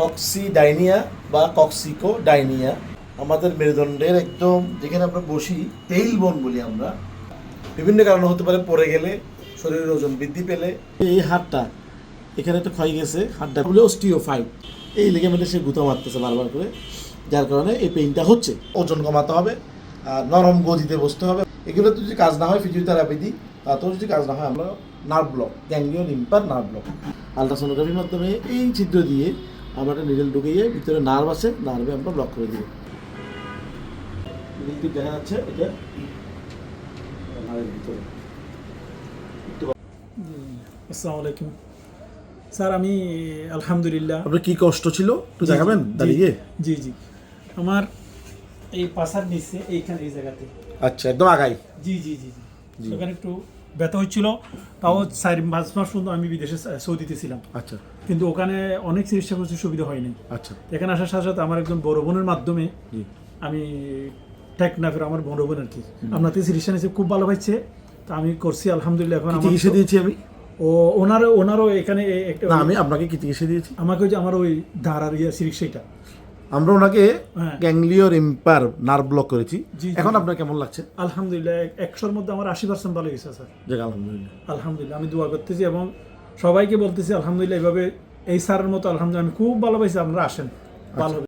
Cocci ডাইনিয়া বা কক্সিকো ডাইনিয়া আমাদের মেরুদণ্ডের একদম যেখানে আমরা বসি তেইল বন বলি আমরা। বিভিন্ন কারণে হতে পারে পড়ে গেলে, শরীরের ওজন বৃদ্ধি পেলে। এই হাড়টা, এখানে একটা ক্ষয় গেছে, হাড়টা বলে অস্টিওফাইট। এই লিগামেন্টে সে গুঁতো মারতেছে বারবার করে, যার কারণে এই পেইনটা হচ্ছে। ওজন কমাতে হবে, আর নরম গদিতে বসতে হবে। এগুলো যদি কাজ না হয় ফিজিওথেরাপি দিই, তাতেও যদি কাজ না হয়, আমরা nerve block ganglion impar nerve block আলট্রাসোনোগ্রাফির মাধ্যমে এই ছিদ্র দিয়ে আমরা একটা নিডেল ঢুকে ঢুকিয়ে ভিতরে নার্ভ আছে নার্ভে আমরা ব্লক করে নিডেলটি দেখা যাচ্ছে এটা নার্ভের ভিতরে। আসসালামু আলাইকুম স্যার আমি আলহামদুলিল্লাহ। আপনার কি কষ্ট ছিল? একটু দেখাবেন দাঁড়িয়ে? জি জি আমার এই পাশার নিচে এইখানে এই জায়গাতে। আচ্ছা একদম আগাই। জি জি জি জি। সেখানে একটু ব্যথা হচ্ছিল তাও চার পাঁচ মাস পর্যন্ত আমি বিদেশে সৌদিতে ছিলাম। আচ্ছা। কিন্তু ওখানে অনেক চিকিৎসা করতে সুবিধা হয়নি। আচ্ছা। এখানে আসার সাথে সাথে আমার একজন বড় বোনের মাধ্যমে আমি টেকনাফের আমার বড় বোন আর কি। আপনার চিকিৎসা নিয়েছে খুব ভালো পাইছে। তা আমি করছি আলহামদুলিল্লাহ এখন চিকিৎসা দিয়েছি আমি? ও ওনারও ওনারও এখানে একটা না আমি আপনাকে কি চিকিৎসা দিয়েছি? আমাকে ওই যে আমার ওই দাঁড়ার ইয়ে চিকিৎসাটা আমরা ওনাকে গ্যাংলিয়র গ্যাংলিওর ইম্পার নার্ভ ব্লক করেছি। এখন আপনার কেমন লাগছে? আলহামদুলিল্লাহ একশোর মধ্যে আমার আশি পার্সেন্ট ভালো গেছে স্যার। আলহামদুলিল্লাহ। আলহামদুলিল্লাহ আমি দোয়া করতেছি এবং সবাইকে বলতেছি আলহামদুলিল্লাহ এইভাবে এই স্যারের মতো আলহামদুলিল্লাহ আমি খুব ভালো পাইছি আপনারা আসেন। ভালো হবে।